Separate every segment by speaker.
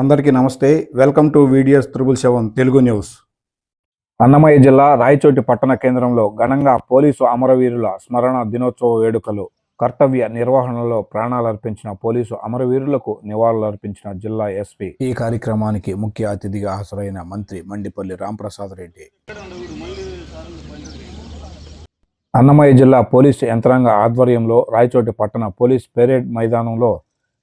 Speaker 1: అందరికీ నమస్తే. Welcome to videos triple seven Telugu news. Annamayya జిల్లా రాయచోటి పట్టణ కేంద్రంలో ఘనంగా పోలీసు అమరవీరుల స్మరణ దినోత్సవ వేడుకలు కర్తవ్య నిర్వహణలో ప్రాణాలర్పించిన పోలీసు అమరవీరులకు నివాళులర్పించిన జిల్లా ఎస్పీ. ఈ కార్యక్రమానికి ముఖ్య అతిథిగా హాజరైన మంత్రి మండిపల్లి రాంప్రసాద్ రెడ్డి. అన్నమయ్య జిల్లా పోలీసు యంత్రాంగ ఆధ్వర్యంలో రాయచోటి పట్టణ పోలీస్ పెరేడ్ మైదానంలో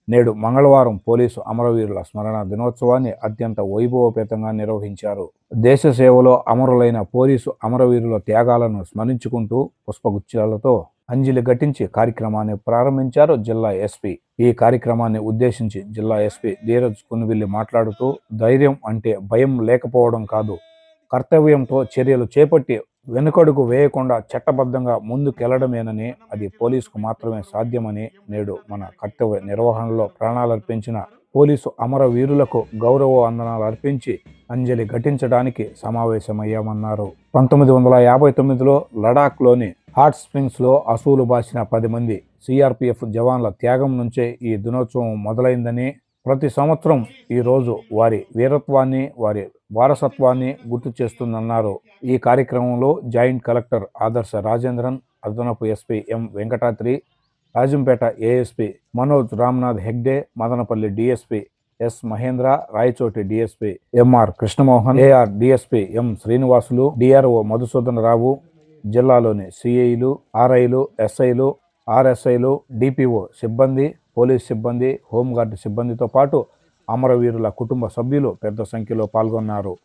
Speaker 1: నేడు మంగళవారం పోలీసు అమరవీరుల స్మరణ దినోత్సవాన్ని అత్యంత వైభవపేతంగా నిర్వహించారు. దేశ సేవలో అమరులైన పోలీసు అమరవీరుల త్యాగాలను స్మరించుకుంటూ పుష్పగుచ్చాలతో అంజలి ఘటించి కార్యక్రమాన్ని ప్రారంభించారు జిల్లా ఎస్పీ. ఈ కార్యక్రమాన్ని ఉద్దేశించి జిల్లా ఎస్పీ ధీరజ్ కునువిల్లి మాట్లాడుతూ ధైర్యం అంటే భయం లేకపోవడం కాదు. కర్తవ్యంతో చర్యలు చేపట్టి వెనుకడుగు వేయకుండా చట్టబద్ధంగా ముందుకెళ్ళడమేనని అది పోలీసుకు మాత్రమే సాధ్యమని నేడు మన కర్తవ్య నిర్వహణలో ప్రాణాలర్పించిన పోలీసు అమరవీరులకు గౌరవ వందనాలు అర్పించి అంజలి ఘటించడానికి సమావేశమయ్యామన్నారు. పంతొమ్మిది వందల యాభై తొమ్మిదిలో లడాఖ్లోని హాట్ స్ప్రింగ్స్లో అసూలు బాసిన పది మంది సిఆర్పిఎఫ్ జవాన్ల త్యాగం నుంచే ఈ దినోత్సవం మొదలైందని ప్రతి సంవత్సరం ఈరోజు వారి వీరత్వాన్ని వారి వారసత్వాన్ని గుర్తు చేస్తుందన్నారు. ఈ కార్యక్రమంలో జాయింట్ కలెక్టర్ ఆదర్శ రాజేంద్రన్ అదనపు SP M Venkatadri Rajampet ASP Manoj Ramnath Hegde Madanapalle DSP S Mahendra Rayachoti DSP MR Krishnamohan AR DSP M Srinivasulu DRO Madhusudan Rao జిల్లాలోని సిఐలు ఆర్ఐలు ఎస్ఐలు ఆర్ఎస్ఐలు డిపిఓ సిబ్బంది పోలీస్ సిబ్బంది హోంగార్డు సిబ్బందితో పాటు అమరవీరుల కుటుంబ సభ్యులు పెద్ద సంఖ్యలో పాల్గొన్నారు.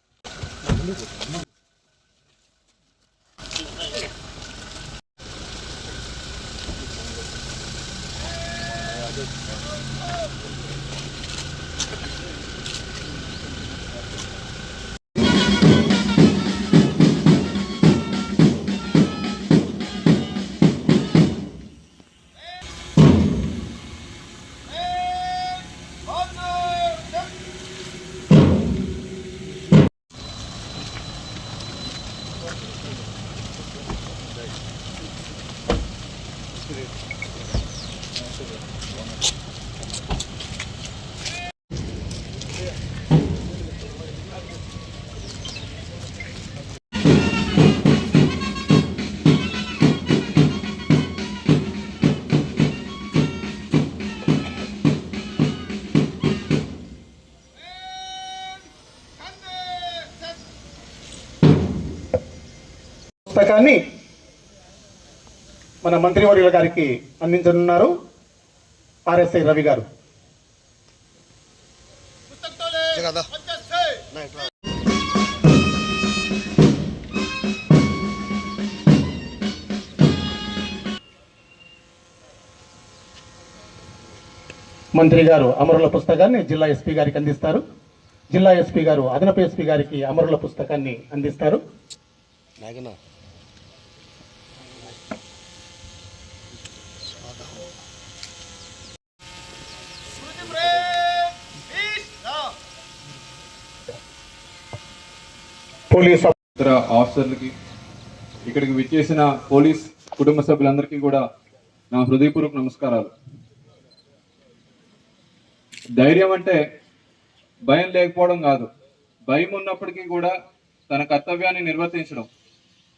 Speaker 2: పుస్తకాన్ని మన మంత్రివర్యుల గారికి అందించనున్నారు ఆర్ఎస్ఐ రవి గారు. మంత్రి గారు అమరుల పుస్తకాన్ని జిల్లా ఎస్పీ గారికి అందిస్తారు. జిల్లా ఎస్పీ గారు అదనపు ఎస్పీ గారికి అమరుల పుస్తకాన్ని అందిస్తారు. పోలీస్
Speaker 3: ఇతర ఆఫీసర్లకి ఇక్కడికి విచ్చేసిన పోలీస్ కుటుంబ సభ్యులందరికీ కూడా నా హృదయపూర్వక నమస్కారాలు. ధైర్యం అంటే భయం లేకపోవడం కాదు. భయం ఉన్నప్పటికీ కూడా తన కర్తవ్యాన్ని నిర్వర్తించడం.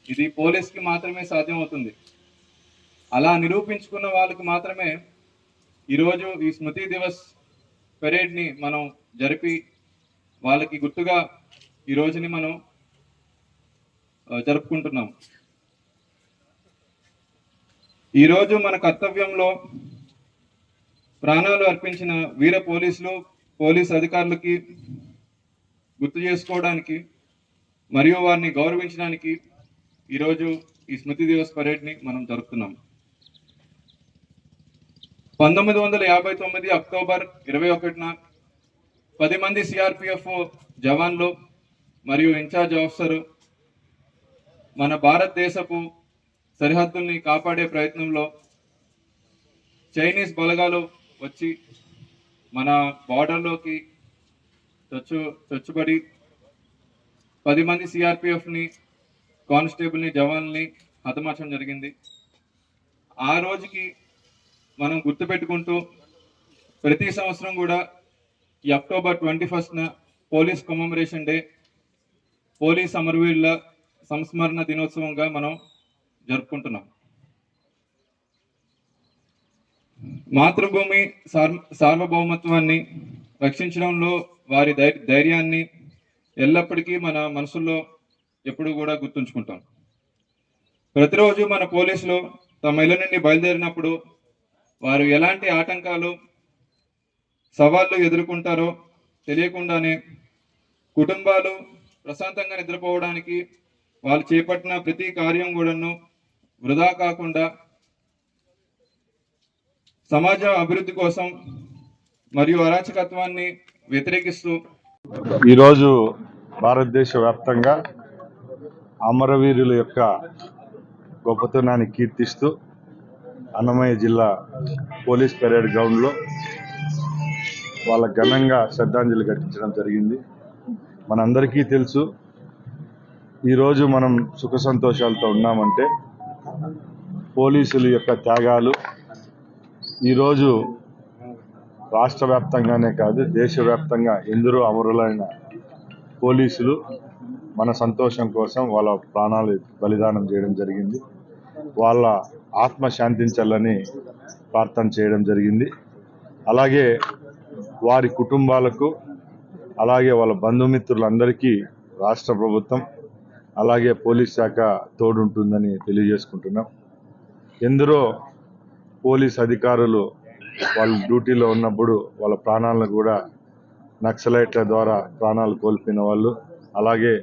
Speaker 3: ఇది పోలీస్కి మాత్రమే సాధ్యమవుతుంది. అలా నిరూపించుకున్న వాళ్ళకి మాత్రమే ఈరోజు ఈ స్మృతి దివస్ పెరేడ్ని మనం జరిపి వాళ్ళకి గుర్తుగా ఈ రోజుని మనం జరుపుకుంటున్నాం. ఈరోజు మన కర్తవ్యంలో ప్రాణాలు అర్పించిన వీర పోలీసులు పోలీస్ అధికారులకి గుర్తు చేసుకోవడానికి మరియు వారిని గౌరవించడానికి ఈరోజు ఈ స్మృతి దివస్ పరేడ్ని మనం జరుపుతున్నాం. పంతొమ్మిది వందల యాభై తొమ్మిది అక్టోబర్ ఇరవై ఒకటిన పది మంది సిఆర్పిఎఫ్ జవాన్లు మరియు ఇన్ఛార్జ్ ఆఫీసరు మన భారతదేశపు సరిహద్దుల్ని కాపాడే ప్రయత్నంలో చైనీస్ బలగాలు వచ్చి మన బార్డర్లోకి చొచ్చు చొచ్చుబడి పది మంది సిఆర్పిఎఫ్ని కానిస్టేబుల్ని జవాన్ని హతమార్చడం జరిగింది. ఆ రోజుకి మనం గుర్తుపెట్టుకుంటూ ప్రతి సంవత్సరం కూడా ఈ అక్టోబర్ ట్వంటీ ఫస్ట్న పోలీస్ కమమరేషన్ డే పోలీస్ అమరవీరుల సంస్మరణ దినోత్సవంగా మనం జరుపుకుంటున్నాం. మాతృభూమి సార్ సార్వభౌమత్వాన్ని రక్షించడంలో వారి ధైర్యాన్ని ఎల్లప్పటికీ మన మనసుల్లో ఎప్పుడు కూడా గుర్తుంచుకుంటాం. ప్రతిరోజు మన పోలీసులు తమ ఇళ్ళ నుండి బయలుదేరినప్పుడు వారు ఎలాంటి ఆటంకాలు సవాళ్ళు ఎదుర్కొంటారో తెలియకుండానే కుటుంబాలు ప్రశాంతంగా నిద్రపోవడానికి వాళ్ళు చేపట్టిన ప్రతి కార్యం కూడాను వృధా కాకుండా సమాజ అభివృద్ధి కోసం మరియు అరాచకత్వాన్ని వ్యతిరేకిస్తూ
Speaker 4: ఈరోజు భారతదేశ వ్యాప్తంగా అమరవీరుల యొక్క గొప్పతనాన్ని కీర్తిస్తూ అన్నమయ్య జిల్లా పోలీస్ పెరేడ్ గ్రౌండ్లో వాళ్ళ ఘనంగా శ్రద్ధాంజలి ఘటించడం జరిగింది. మనందరికీ తెలుసు ఈరోజు మనం సుఖ సంతోషాలతో ఉన్నామంటే పోలీసుల యొక్క త్యాగాలు ఈరోజు రాష్ట్ర వ్యాప్తంగానే కాదు దేశవ్యాప్తంగా ఎందరో అమరులైన పోలీసులు మన సంతోషం కోసం వాళ్ళ ప్రాణాలు బలిదానం చేయడం జరిగింది. వాళ్ళ ఆత్మ శాంతించాలని ప్రార్థన చేయడం జరిగింది. అలాగే వారి కుటుంబాలకు అలాగే వాళ్ళ బంధుమిత్రులందరికీ రాష్ట్ర ప్రభుత్వం అలాగే పోలీస్ శాఖ తోడుంటుందని తెలియజేసుకుంటున్నాం. ఎందరో పోలీస్ అధికారులు వాళ్ళు డ్యూటీలో ఉన్నప్పుడు వాళ్ళ ప్రాణాలను కూడా నక్సలైట్ల ద్వారా ప్రాణాలు కోల్పోయిన వాళ్ళు అలాగే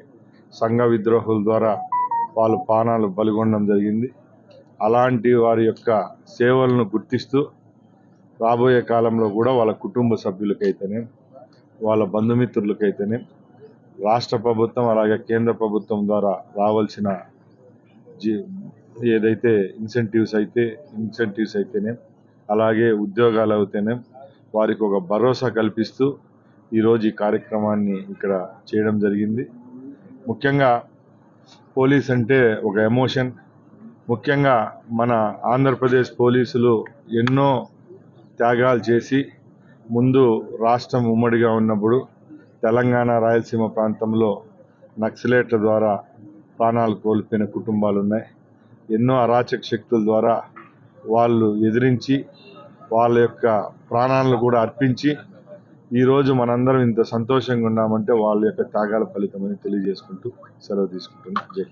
Speaker 4: సంఘ విద్రోహుల ద్వారా వాళ్ళు ప్రాణాలు బలిగొనడం జరిగింది. అలాంటి వారి యొక్క సేవలను గుర్తిస్తూ రాబోయే కాలంలో కూడా వాళ్ళ కుటుంబ సభ్యులకైతేనే వాళ్ళ బంధుమిత్రులకైతేనే రాష్ట్ర ప్రభుత్వం అలాగే కేంద్ర ప్రభుత్వం ద్వారా రావాల్సిన జీ ఏదైతే ఇన్సెంటివ్స్ అయితే ఇన్సెంటివ్స్ అయితేనే అలాగే ఉద్యోగాలు అయితేనే వారికి ఒక భరోసా కల్పిస్తూ ఈరోజు ఈ కార్యక్రమాన్ని ఇక్కడ చేయడం జరిగింది. ముఖ్యంగా పోలీస్ అంటే ఒక ఎమోషన్. ముఖ్యంగా మన ఆంధ్రప్రదేశ్ పోలీసులు ఎన్నో త్యాగాలు చేసి ముందు రాష్ట్రం ఉమ్మడిగా ఉన్నప్పుడు తెలంగాణ రాయలసీమ ప్రాంతంలో నక్సలేట్ల ద్వారా ప్రాణాలు కోల్పోయిన కుటుంబాలు ఉన్నాయి ఎన్నో అరాచక శక్తుల ద్వారా వాళ్ళు ఎదిరించి వాళ్ళ యొక్క ప్రాణాలను కూడా అర్పించి ఈరోజు మనందరం ఇంత సంతోషంగా ఉన్నామంటే వాళ్ళ యొక్క త్యాగాల ఫలితమని తెలియజేసుకుంటూ సెలవు తీసుకుంటున్నాం. జై